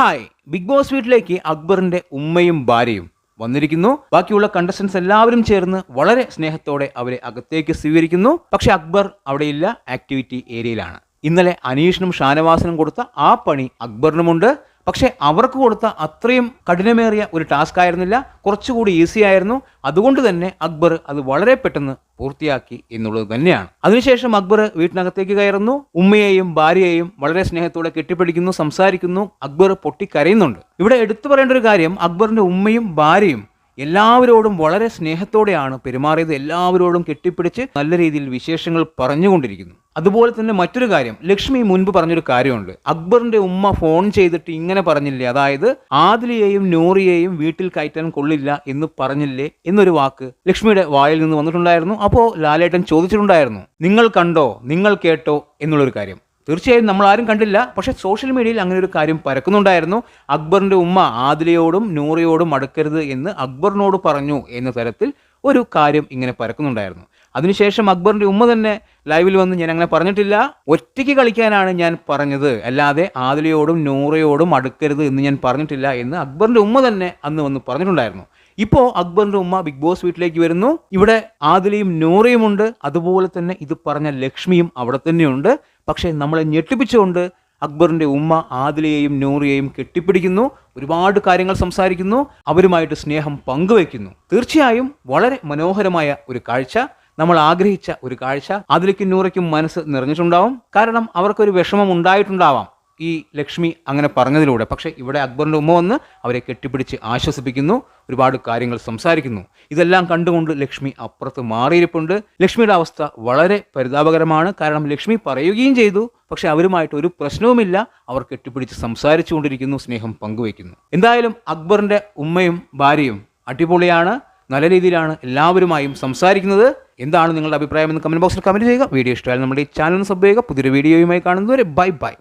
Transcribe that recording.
Hi. Big boss വീട്ടിലേക്ക് അക്ബറിന്റെ ഉമ്മയും ഭാര്യയും വന്നിരിക്കുന്നു. ബാക്കിയുള്ള കണ്ടസ്റ്റൻസ് എല്ലാവരും ചേർന്ന് വളരെ സ്നേഹത്തോടെ അവരെ അകത്തേക്ക് സ്വീകരിക്കുന്നു. പക്ഷെ അക്ബർ അവിടെയില്ല. ആക്ടിവിറ്റി ഏരിയയിലാണ് ഇന്നലെ അനീഷിനും ഷാനവാസിനും കൊടുത്ത ആ പണി അക്ബറിനുമുണ്ട്. പക്ഷെ അവർക്ക് കൊടുത്ത അത്രയും കഠിനമേറിയ ഒരു ടാസ്ക് ആയിരുന്നില്ല. കുറച്ചുകൂടി ഈസി ആയിരുന്നു. അതുകൊണ്ട് തന്നെ അക്ബർ അത് വളരെ പെട്ടെന്ന് പൂർത്തിയാക്കി എന്നുള്ളത് തന്നെയാണ്. അതിനുശേഷം അക്ബർ വീട്ടിനകത്തേക്ക് കയറുന്നു. ഉമ്മയെയും ഭാര്യയെയും വളരെ സ്നേഹത്തോടെ കെട്ടിപ്പിടിക്കുന്നു സംസാരിക്കുന്നു. അക്ബർ പൊട്ടിക്കരയുന്നുണ്ട്. ഇവിടെ എടുത്തു പറയേണ്ട ഒരു കാര്യം അക്ബറിന്റെ ഉമ്മയും ഭാര്യയും എല്ലാവരോടും വളരെ സ്നേഹത്തോടെയാണ് പെരുമാറിയത്. എല്ലാവരോടും കെട്ടിപ്പിടിച്ച് നല്ല രീതിയിൽ വിശേഷങ്ങൾ പറഞ്ഞുകൊണ്ടിരിക്കുന്നു. അതുപോലെ തന്നെ മറ്റൊരു കാര്യം ലക്ഷ്മി മുൻപ് പറഞ്ഞൊരു കാര്യമുണ്ട്. അക്ബറിന്റെ ഉമ്മ ഫോൺ ചെയ്തിട്ട് ഇങ്ങനെ പറഞ്ഞില്ലേ അതായത് ആദിലിയെയും നൂറിയെയും വീട്ടിൽ കയറ്റാൻ കൊള്ളില്ല എന്ന് പറഞ്ഞില്ലേ എന്നൊരു വാക്ക് ലക്ഷ്മിയുടെ വായിൽ നിന്ന് വന്നിട്ടുണ്ടായിരുന്നു. അപ്പോൾ ലാലേട്ടൻ ചോദിച്ചിട്ടുണ്ടായിരുന്നു നിങ്ങൾ കണ്ടോ നിങ്ങൾ കേട്ടോ എന്നുള്ളൊരു കാര്യം. തീർച്ചയായും നമ്മൾ ആരും കണ്ടില്ല. പക്ഷേ സോഷ്യൽ മീഡിയയിൽ അങ്ങനെ ഒരു കാര്യം പരക്കുന്നുണ്ടായിരുന്നു. അക്ബറിന്റെ ഉമ്മ ആദിലയോടും നൂറയോടും അടുക്കരുത് എന്ന് അക്ബറിനോട് പറഞ്ഞു എന്ന തരത്തിൽ ഒരു കാര്യം ഇങ്ങനെ പരക്കുന്നുണ്ടായിരുന്നു. അതിനുശേഷം അക്ബറിന്റെ ഉമ്മ തന്നെ ലൈവിൽ വന്ന് ഞാൻ അങ്ങനെ പറഞ്ഞിട്ടില്ല. ഒറ്റയ്ക്ക് കളിക്കാനാണ് ഞാൻ പറഞ്ഞത്. അല്ലാതെ ആദിലയോടും നൂറയോടും അടുക്കരുത് എന്ന് ഞാൻ പറഞ്ഞിട്ടില്ല എന്ന് അക്ബറിന്റെ ഉമ്മ തന്നെ അന്ന് വന്ന് പറഞ്ഞിട്ടുണ്ടായിരുന്നു. ഇപ്പോൾ അക്ബറിന്റെ ഉമ്മ ബിഗ് ബോസ് വീട്ടിലേക്ക് വരുന്നു. ഇവിടെ ആദിലയും നൂറയും ഉണ്ട് അതുപോലെ തന്നെ ഇത് പറഞ്ഞ ലക്ഷ്മിയും അവിടെ തന്നെയുണ്ട്. പക്ഷേ നമ്മളെ ഞെട്ടിപ്പിച്ചുകൊണ്ട് അക്ബറിന്റെ ഉമ്മ ആദിലയെയും നൂറിയെയും കെട്ടിപ്പിടിക്കുന്നു ഒരുപാട് കാര്യങ്ങൾ സംസാരിക്കുന്നു അവരുമായിട്ട് സ്നേഹം പങ്കുവെക്കുന്നു തീർച്ചയായും വളരെ മനോഹരമായ ഒരു കാഴ്ച നമ്മൾ ആഗ്രഹിച്ച ഒരു കാഴ്ച. അതിലേക്കും നൂറയ്ക്കും മനസ്സ് നിറഞ്ഞിട്ടുണ്ടാവും. കാരണം അവർക്കൊരു വിഷമം ഉണ്ടായിട്ടുണ്ടാവാം. ഈ ലക്ഷ്മി അങ്ങനെ പറഞ്ഞതിലൂടെ. പക്ഷേ ഇവിടെ അക്ബറിന്റെ ഉമ്മ വന്ന് അവരെ കെട്ടിപ്പിടിച്ച് ആശ്വസിപ്പിക്കുന്നു ഒരുപാട് കാര്യങ്ങൾ സംസാരിക്കുന്നു. ഇതെല്ലാം കണ്ടുകൊണ്ട് ലക്ഷ്മി അപ്പുറത്ത് മാറിയിരിപ്പുണ്ട്. ലക്ഷ്മിയുടെ അവസ്ഥ വളരെ പരിതാപകരമാണ്. കാരണം ലക്ഷ്മി പറയുകയും ചെയ്തു പക്ഷെ അവരുമായിട്ട് ഒരു പ്രശ്നവുമില്ല. അവർ കെട്ടിപ്പിടിച്ച് സംസാരിച്ചു കൊണ്ടിരിക്കുന്നു സ്നേഹം പങ്കുവയ്ക്കുന്നു. എന്തായാലും അക്ബറിന്റെ ഉമ്മയും ഭാര്യയും അടിപൊളിയാണ്. നല്ല രീതിയിലാണ് എല്ലാവരുമായും സംസാരിക്കുന്നത്. എന്താണ് നിങ്ങളുടെ അഭിപ്രായം എന്ന് കമന്റ് ബോക്സിൽ കമന്റ് ചെയ്യുക. വീഡിയോ ഇഷ്ടമായാലും നമ്മുടെ ഈ ചാനൽ സബ് ചെയ്യുക. പുതിയൊരു വീഡിയോയുമായി കാണുന്നവരെ ബൈ ബൈ.